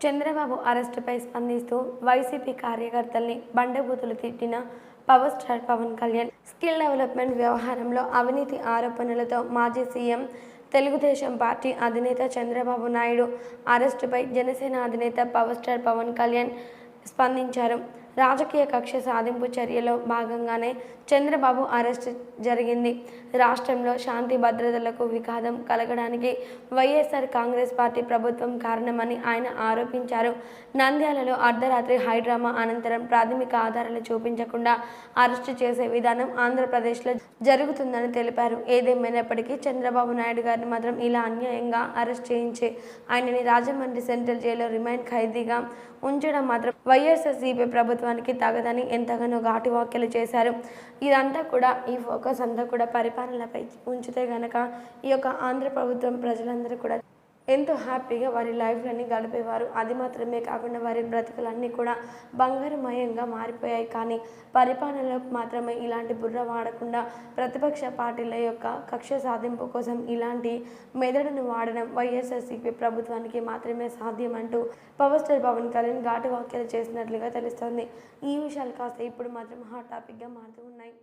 చంద్రబాబు అరెస్టుపై స్పందిస్తూ వైసీపీ కార్యకర్తల్ని బండబూతులు తిట్టిన power star Pawan Kalyan skill development వ్యవహారంలో అవినీతి ఆరోపణలతో మాజీ సీఎం తెలుగుదేశం పార్టీ అధినేత చంద్రబాబు నాయుడు అరెస్టుపై జనసేన అధినేత పవర్ స్టార్ పవన్ కళ్యాణ్ స్పందించారు. రాజకీయ కక్ష సాధింపు చర్యలో భాగంగానే చంద్రబాబు అరెస్ట్ జరిగింది. రాష్ట్రంలో శాంతి భద్రతలకు విఘాతం కలగడానికి వైఎస్ఆర్ కాంగ్రెస్ పార్టీ ప్రభుత్వం కారణమని ఆయన ఆరోపించారు. నంద్యాలలో అర్ధరాత్రి హైడ్రామా అనంతరం ప్రాథమిక ఆధారాలు చూపించకుండా అరెస్టు చేసే విధానం ఆంధ్రప్రదేశ్లో జరుగుతుందని తెలిపారు. ఏదేమైనప్పటికీ చంద్రబాబు నాయుడు గారిని మాత్రం ఇలా అన్యాయంగా అరెస్ట్ చేయించి ఆయనని రాజమండ్రి సెంట్రల్ జైల్లో రిమైండ్ ఖైదీగా ఉంచడం మాత్రం వైఎస్ఆర్సీపీ ప్రభుత్వానికి తగదని ఎంతగానో ఘాటు వ్యాఖ్యలు చేశారు. ఇదంతా కూడా ఈ ఫోకస్ అంతా కూడా పరిపాలనపై ఉంచితే గనక ఈ యొక్క ఆంధ్ర ప్రభుత్వం ప్రజలందరూ కూడా ఎంతో హ్యాపీగా వారి లైఫ్లన్నీ గడిపేవారు. అది మాత్రమే కాకుండా వారి బ్రతుకులన్నీ కూడా బంగారుమయంగా మారిపోయాయి. కానీ పరిపాలనలో మాత్రమే ఇలాంటి బుర్ర వాడకుండా ప్రతిపక్ష పార్టీల యొక్క కక్ష సాధింపు కోసం ఇలాంటి మెదడును వాడడం వైఎస్ఆర్సీపీ ప్రభుత్వానికి మాత్రమే సాధ్యం అంటూ పవర్ స్టార్ పవన్ కళ్యాణ్ ఘాటు వ్యాఖ్యలు చేసినట్లుగా తెలుస్తోంది. ఈ విషయాలు కాస్త ఇప్పుడు మాత్రం హాట్ టాపిక్గా మారుతూ ఉన్నాయి.